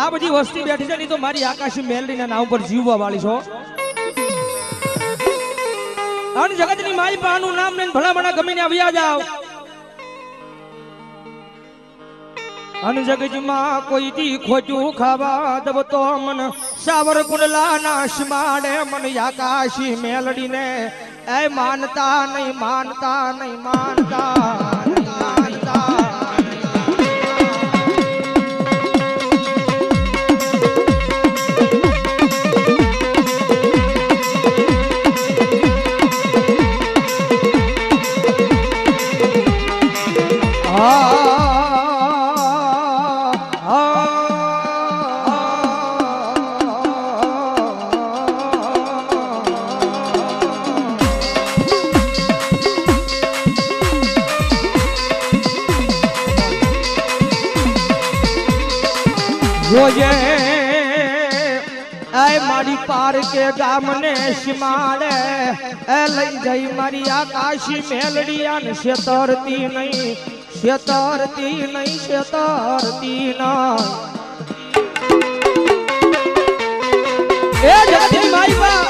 આ બધી વસ્તી બેઠી છે ને તો મારી આકાશી મેલડીના નામ પર જીવવા વાળી છો. અને જગતની મારી પાનું નામ લઈને ભલામણા ગમીને આવ્યા જાવ અને જગજમાં કોઈ દી ખોજું ખાવા દબ તો મન. સાવર કુંડલા નાશ માડે મન આકાશી મેલડીને. એ માનતા નહીં માનતા નહીં, માનતા. કે શિમાડે એ લઈ જઈ મારી આકાશી મેલડિયા ને શેતરતી નહીં શેતરતી નહીં શેતરતી નહીં. એ જતી મારી બા,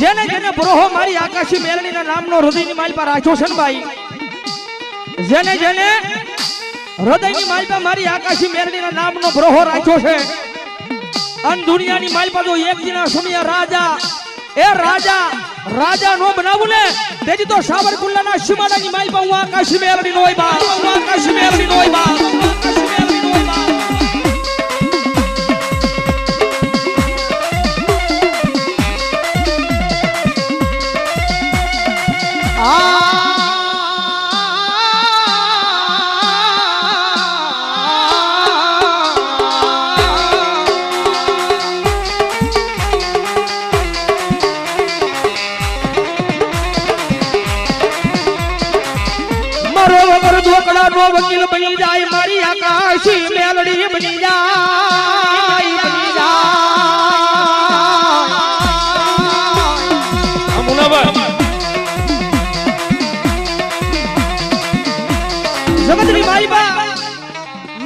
જેને જેને બ્રોહો મારી આકાશી મેલડીના નામનો હૃદયની માલ પર રાખ્યો છે ભાઈ, જેને જેને હૃદયની માલપા મારી આકાશી મેરડીના નામનો બ્રોહો રાખ્યો છે અન દુનિયાની માલપા જો એક દિના સમય રાજા. એ રાજા રાજા નો બનાવું ને, તેથી તો સાવરકુંડલાના સીમાડાની માલપા હું આકાશી મેરડી નો હોય બા, હું આકાશી મેરડી નો હોય બા. વકીલ બની જાય મારી આકાશી મેલડી બની જાય બની જાય. મુનાભાઈ જગતની મારી બા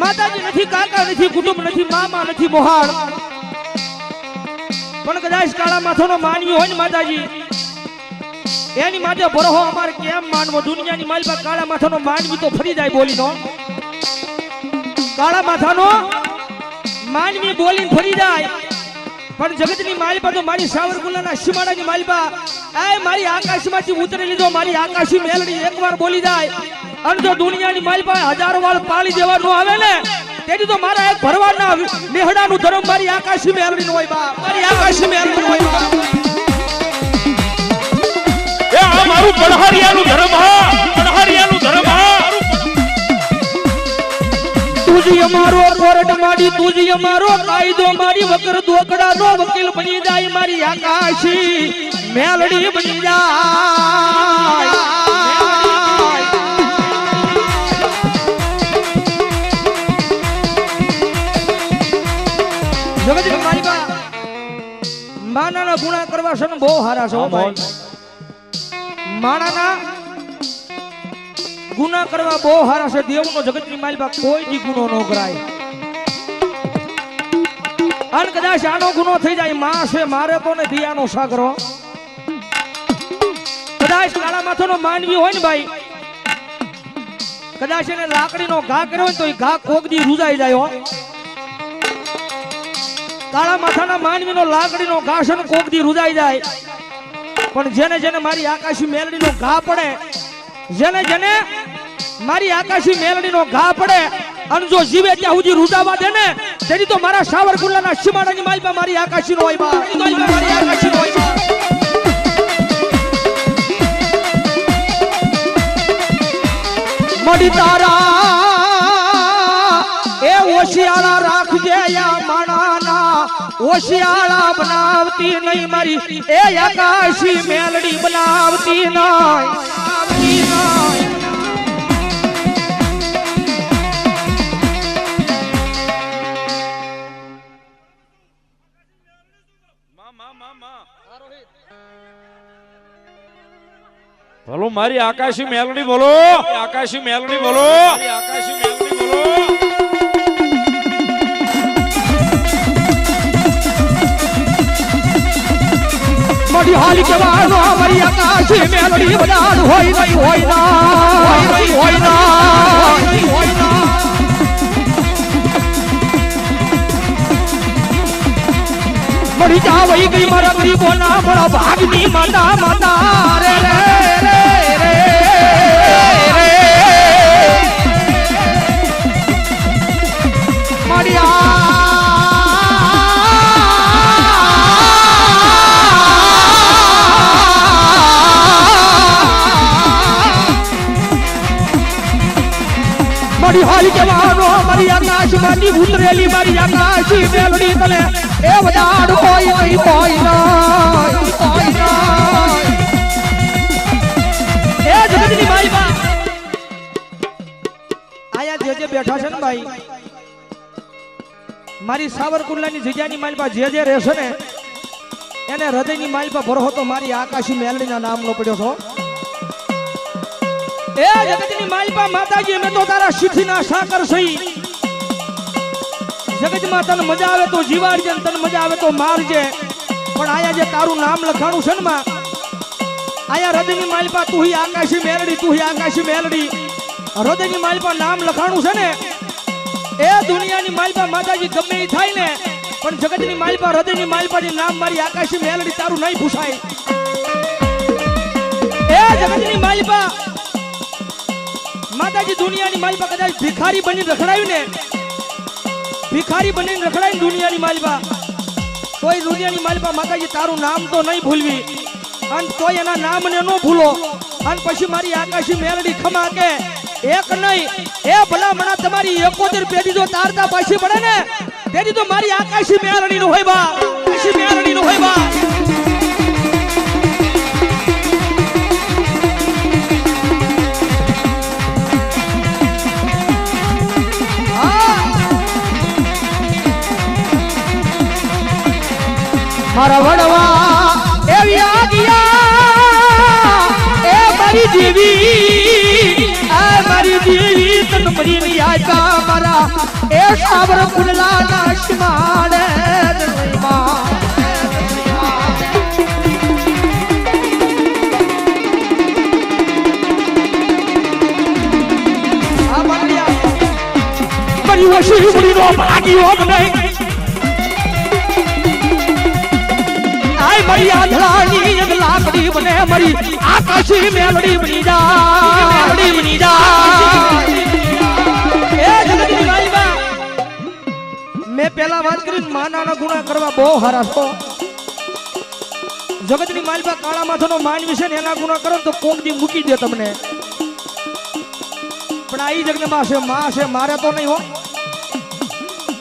માતાજી નથી કાકા નથી કુટુંબ નથી મામા નથી મોહાળ. પણ કદાચ કાળા માથાનો માનવી હોય ને માતાજી એની માટે ભરોહો અમારે કેમ માનવો? દુનિયાની બા કાળા માથાનો માનવી તો ફરી જાય બોલીનો. કાળા માથાનો માનવી બોલીને ફરી જાય. પણ જગતની માલિપા તો મારી સાવરકુલાના સીમાડાની માલિપા એ મારી આકાશમાંથી ઉતરી લીધો, મારી આકાશી મેલડી એકવાર બોલી જાય. અને જો દુનિયાની માલિપા હજારો વાર પાળી દેવાનું આવે ને, તેથી તો મારા એક ભરવાડના નેહડાનું ધર્મ મારી આકાશી મેલડી હોય બા. મારી આકાશી મેલડી હોય બા. એ આ મારું પઢારિયાનું ધર્મ હા ધર્મ હા. તુજી અમારો કોર્ટ માડી તુજી અમારો કાયદો મારી વગર દોકડા વકીલ બની જાય મારી આકાશી. મેલડી બની જાય. જગતની મારી બા માનાના ગુણા કરવા છે ને બહુ હારા છો ભાઈ. માણાના ગુના કરવા બહુ હારા છે. દેવનો જગતની માલિકા કોઈ દી ગુનો ન કરાય. અને કદાચ આનો ગુનો થઈ જાય, માં છે, મારે તો ને દિયાનો સાગરો કદાચ કાળા માથાનો માનવી હોય ને ભાઈ, કદાચ એને લાકડીનો ઘા કર્યો હોય તો એ ઘા કોગદી રૂજાઈ જાય હો. કાળા માથાના માનવીનો લાકડીનો ઘા છે ને કોગદી રૂજાઈ જાય. પણ જેને જેને મારી આકાશી મેલડીનો ઘા પડે જેને જેને મારી આકાશી મેલડીનો ઘા પડે અને જો જીવે ત્યાં સુધી રૂજાવા દે ને તેની તો મારા સાવરકુંડલાના સીમાડાની માલપા મારી આકાશીનો હોય બા મારી હોય મડી તારા એ ઓશિયાળા રાખજે યા ઓશિયાળા બનાવતી નહીં મારી. એ આકાશી મેલડી બનાવતી નહીં. બોલો મારી આકાશી મેલડી બોલો. આકાશી મેલડી બોલો. આકાશી મારી હાલ કેવાનો મારી આકાશી મેલડી બદાન હોય નહીં, હોય ના, હોય નહીં, હોય ના હોય ના. મળી જા વહી ગઈ મારા ગરીબોના મારા ભાગની માતા માતા, રે રે રે. આકાશમાંથી ઉતરેલી મારી આકાશી મેલડી તને એ વડાડ હોય હોય હોય એ જગતની ભાઈ બા. આયા જે જે બેઠા છે ને ભાઈ મારી સાવરકુંડલાની જગ્યાની માલપા જે જે રહેશે ને, એને હૃદયની માલપા ભરો તો મારી આકાશી મેલડીના નામનો પડ્યો છો એ જગતની માલપા માતાજી અમે તો તારા શીખીના સાકર સહી. જગતમાં તને મજા આવે તો જીવાડજે ને તને મજા આવે તો મારજે. પણ આયા જે તારું નામ લખાણું છે ને આયા હૃદયની માલપા તું હી આકાશી મેલડી તું હી આકાશી મેલડી. હૃદયની માલપા નામ લખાણું છે ને, એ દુનિયાની માલપા માતાજી ગમે એ થાય ને, પણ જગતની માલપા, હૃદયની માલપાની નામ મારી આકાશી મેલડી તારું નહીં પૂછાય એ જગતની માલપા, માતાજી દુનિયાની માલપા કદાચ ભિખારી બની રખડાયું ને ભિખારી બનીને રખડાય દુનિયાની માલપા તોય દુનિયાની માલપા માતાજી, તારું નામ તો નહીં ભૂલવી. અને તોય એના નામને ન ભૂલો. અને પછી મારી આકાશી મેરડી ખમા કે એક નહીં. એ ભલા મણા તમારી એકોતેર પેઢી જો તારતા પાછી પડે ને તેથી તો મારી આકાશી મેરડી નું હોય બા. આકાશી મેરડી નું હોય બા. મારા વડવા એવી આગિયા એ મારી દેવી એ મારી દેવી તન મરી ની આકા મારા. એ સાબર કુંડલા ના શિમાડે ભાગી વસી મુડીનો આય મારી આંધળાની એક લાકડી બને મારી. આકાશી મેલડી બની જા મેલડી બની જા એ મેં પહેલા વાત કરી માનાના ગુના કરવા બહુ હારા છો. જગતની માલબા કાળા માથાનો માનવી છે ને એના ગુના કરો ને તો કોક દી મૂકી દે તમને. પણ આ જગતમાં છે માં છે મારે તો નહીં હો.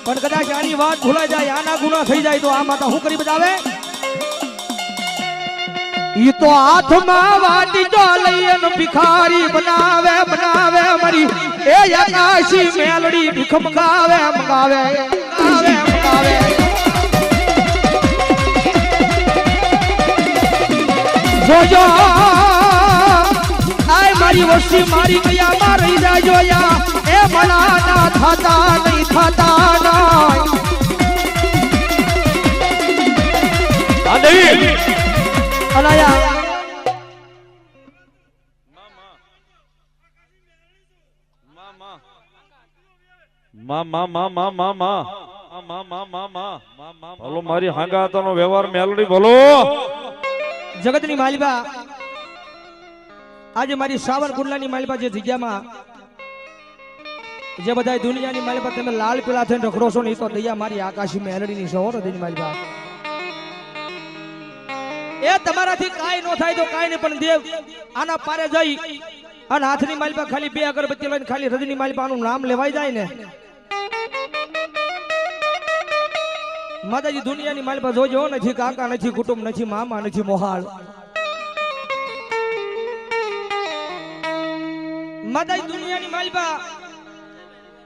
પણ કદાચ આની વાત ભૂલાઈ જાય આના ગુના થઈ જાય તો આ માતા શું કરી બતાવે ये तो आत्मा वाटी जो लयन भिखारी बनावे बनावे मरी ए यकाशी मेलड़ी भिख मंगावे मंगावे मंगावे मंगावे जो जो आए मारी वर्षी मारी गया मारी जा जो या ए मना ना थाता नहीं थाता ना नहीं અલાયા બોલો મારી હાંગાતા નો વ્યવહાર મેલડી બોલો. જગતની માલિબા આજે મારી સાવરકુંડલા ની માલિબા જે જગ્યામાં જે બધા દુનિયાની માલિબા તમે લાલ પીલા થઈને રખડો છો નહીં તો દયા મારી આકાશી મેલડી ની સહો નથી માલિબા એ તમારાથી કાંઈ ન થાય તો કાંઈ નહીં, પણ દેવ આના પારે જઈ અને હાથની માલિબા ખાલી બે અગરબત્તી લઈને ખાલી રજની માલિબાનું નામ લેવાય જાય ને. માતાજી, દુનિયાની માલિબા જોજો, નથી કાકા, નથી કુટુંબ, નથી મામા, નથી મોહાળ. માતાજી, દુનિયાની માલિબા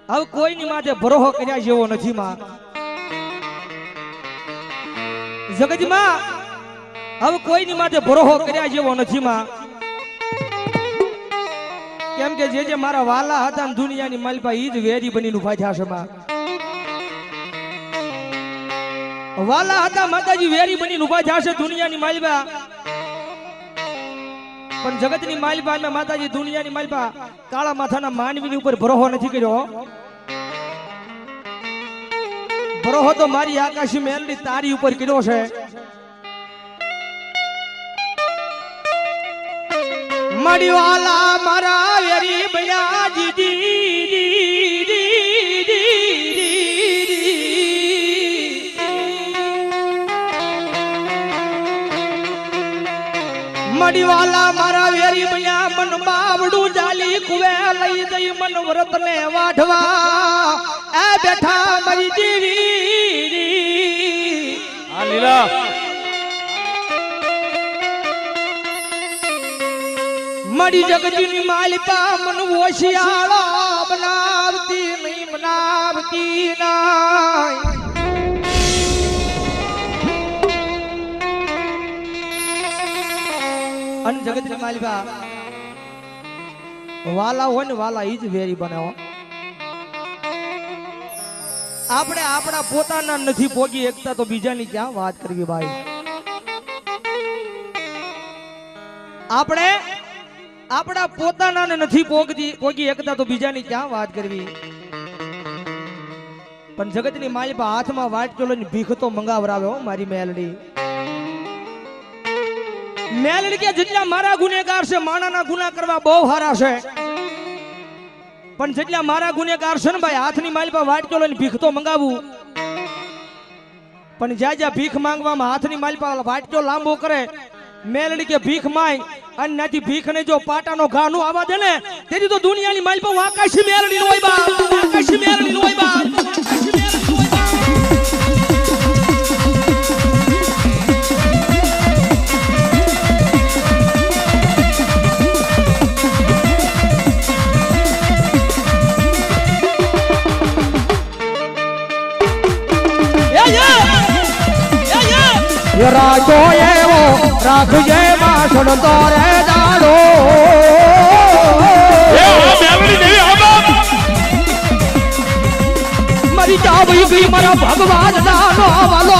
હવે કોઈની માથે ભરોહો કર્યા જેવો નથી માં. જગતમાં હવે કોઈની માથે ભરોહો કર્યા જેવો નથી, માં. કેમ કે જે જે મારા વાલા હતા ને દુનિયાની માલપા ઈ જ વેરી બનીને ઊભા થયા છે વાલા હતા, માતાજી વેરી બનીને ઊભા થયા છે દુનિયાની માલિબા પણ જગતની માલિપા અને માતાજી દુનિયાની માલપા કાળા માથાના માનવીની ઉપર ભરોહો નથી કર્યો. ભરોહો તો મારી આકાશી મેલડી તારી ઉપર કર્યો છે. મડિવાલા મારા વેરી બન્યા દીદી મડિવાલા મારા વેરી બન્યા મન બાવડું જાલી કુવે લઈ જઈ મન વ્રત ને વાઢવા. એ બેઠા મારી દેવી મડી જગજીની માલિકા મન હોશિયાળા બનાવતી નહીં, બનાવતી નાય અન જગતની માલિકા વાલા હોય ને વાલા, ઈ જ વેરી બનાવો આપણે આપણા પોતાના નથી ભોગી એકતા તો બીજાની ક્યાં વાત કરવી ભાઈ? આપણે આપણા પોતાનાને નથી પોગતી પોગી એકતા તો બીજાની ક્યાં વાત કરવી? પણ જગતની માલિપા હાથમાં વાટકો લઈને ભીખ તો મંગાવરાવે હો મારી મેલડી. મેલડી કે જેટલા મારા ગુનેગાર છે, માણાના ગુના કરવા બહુ હારા છે. પણ જેટલા મારા ગુનેગાર છે ને ભાઈ, હાથની માલિપા વાટકો લઈને ભીખ તો મંગાવું. પણ જ્યાં જ્યાં ભીખ માંગવામાં હાથની માલિપા વાટકો લાંબો કરે મેલડી કે ભીખ માય, અને નાથી ભીખ ને જો પાટાનો ઘા નું આવા દે ને, તેથી તો દુનિયાની માલ હું આકાશી મેલડી હોય આકાશી મેલડી હોય રાખો એવો રાખજે માસણ તો રે દાડો મારી ચાવી ગઈ મારા ભગવાન દાડો વાલો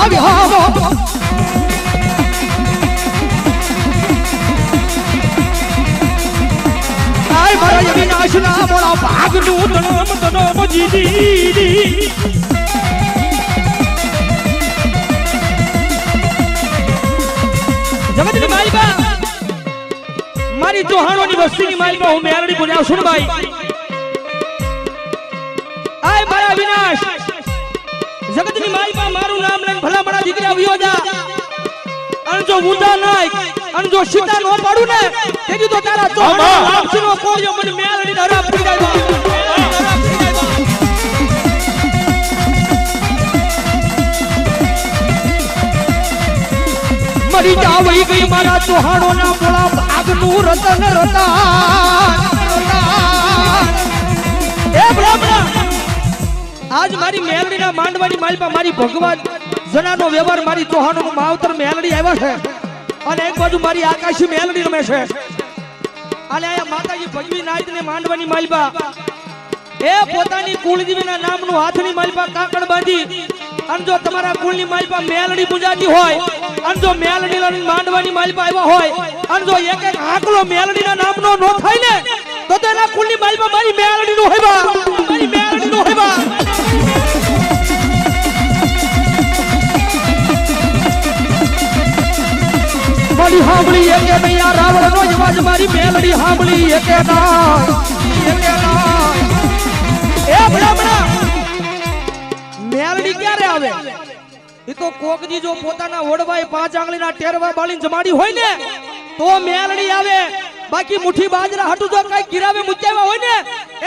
આય મારા વિનાશ ના મોળા ભાગનું તણમ તણમ જીજી મારી ચૌહાણોની વસ્તીની માલિકા હું મેરડી બોલ્યા છું ભાઈ? આય મારા વિનાશ જગતની માલિકા મારું નામ લઈને ભલા મારા દીકરા વિયો જા. અન જો ઊંધા નાય અન જો સીતા નો પાડું ને તેથી તો તારા ચૌહાણો નામ સુનો કોળિયો મને મેરડી ધરા પડી જાય મરી જાવઈ ગઈ મારા ચૌહાણો ના મોળા ભાગનું રતન. રતા એ બ્રાહ્મણ આજ મારી મેલડીના માંડવાની માલપા મારી ભગવાન જનાનો વ્યવહાર મારી ચૌહાણોનું માવતર મેલડી આવ્યા છે. અને એક બાજુ મારી આકાશી મેલડી રમે છે. અને અહીંયા માતાજી ભગવી નાયતને માંડવાની માલપા એ પોતાની કુળદેવીના નામનું હાથની માલપા કાકડ બાંધી અને જો તમારા કુળની માલપા મેલડી પૂજાતી હોય, અને જો મેલડી લઈને માંડવાની માલપા આવ્યા હોય, અને જો એક એક આંકલો મેલડીના નામનો નો થાય ને, તો તેના કુળની માલપા મારી મેલડી નો હોય બા મારી મેલડી નો હોય બા મારી હાંભળી એકે નૈયા રાવણ નો અવાજ, મારી મેલડી હાંભળી એકે ના એકે ના. એ બડા મેલડી ક્યારે આવે. એ તો કોકજી જો પોતાના ઓડવાય પાંચ આંગળીના ટેરવા બાળીને જમાડી હોય ને, તો મેલડી આવે. બાકી મુઠી બાજરા હટુ જો કઈ ગિરાવે મુચાવ્યા હોય ને,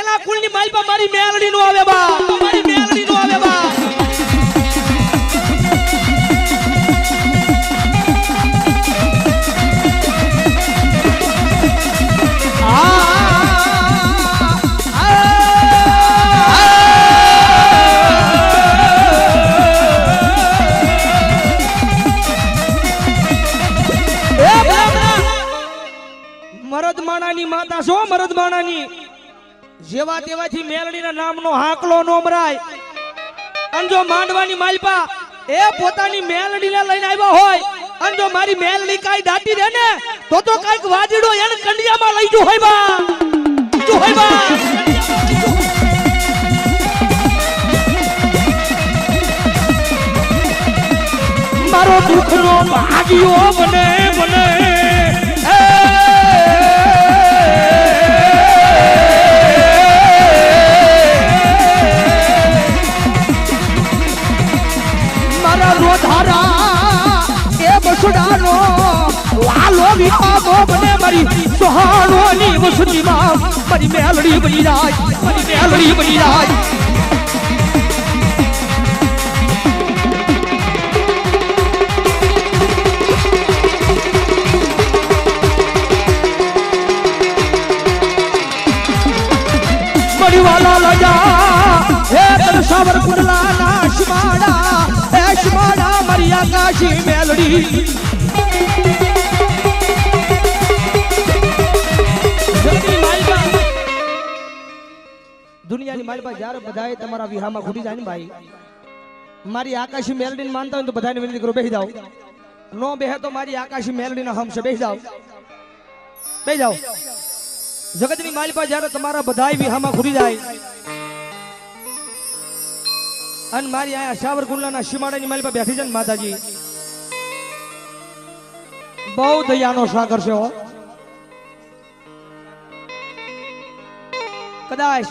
એના કુળની માલપા મારી મેલડી નો આવે બા. મારી મેલડી નો આવે બા. જેવા તેવાથી મેલડીના નામનો હાકલો નોમરાય અને જો માંડવાની માલપા એ પોતાની મેલડીને લઈને આવ્યા હોય, અને જો મારી મેલડી કાઈ દાટી દે ને, તો તો કંઈક વાજડો એને કંડિયામાં લઈ જો હોય બા. જો, હોય બા. મારો દુઃખનો ભાગ્યો બને બને. બસડાનો વાલો વિવાદો બને મારી સોહાણોની વસતીમાં મારી મેલડી બની જાય મારી મેલડી બની જાય આકાશી મેલડી. દુનિયાની મારી પાસે જ્યારે બધાએ તમારા વિહામાં ખૂટી જાય ને ભાઈ, મારી આકાશી મેલડી માનતા હોય તો બધાને વિનંતી કરો બેસી જાઓ. નો બેહે તો મારી આકાશી મેલડી ના હમશે બેસી જાઓ. બેસી જાઓ. જગતની માલિપા જ્યારે તમારા બધાય વિહામાં ખૂટી જાય, અને મારી આયા સાવરકુંડલાના સીમાડાની પાસે બેઠી છે ને માતાજી બહુ દયાનો સાગર છે હો. કદાચ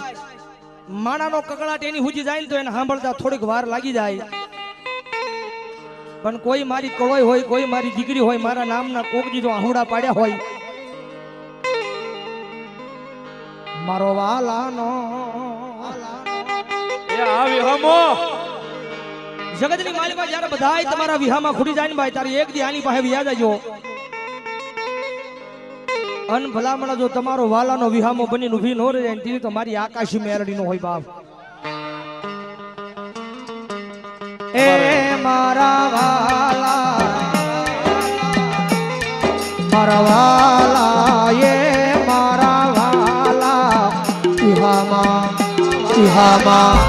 માણાનો કકડાટ એની હુજી જાય ને તો એને સાંભળતા થોડીક વાર લાગી જાય. પણ કોઈ મારી કળોય હોય કોઈ મારી દીકરી હોય મારા નામના કોકજી જો આહુડા પાડ્યા હોય. મારો વાલાનો એ આ જગતની માલિકા જ્યારે બધાય તમારા વિહામાં ખૂટી જાય ને ભાઈ તારી એક દી આની પાસે વ્યાજ આવજો અન ભલામણા જો તમારો વાલાનો વિહામો બનીને ઊભી ન રહે ને તો મારી આકાશી મેરડી નો હોય બાપ. એ મારા વાલા મારા વાલા, એ મારા વાલા ઇહામાં ઇહામાં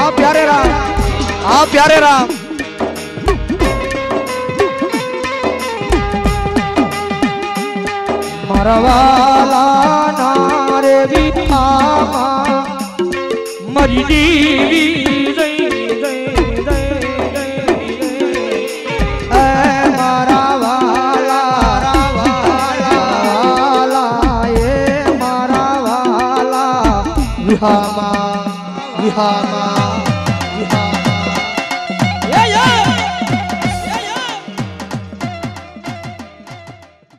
આ પ્યારે રામ આ પ્યારે રામ. મારા વાલા નારે વિહામાં મરી દીવી જઈ વિહામાં વિહામાં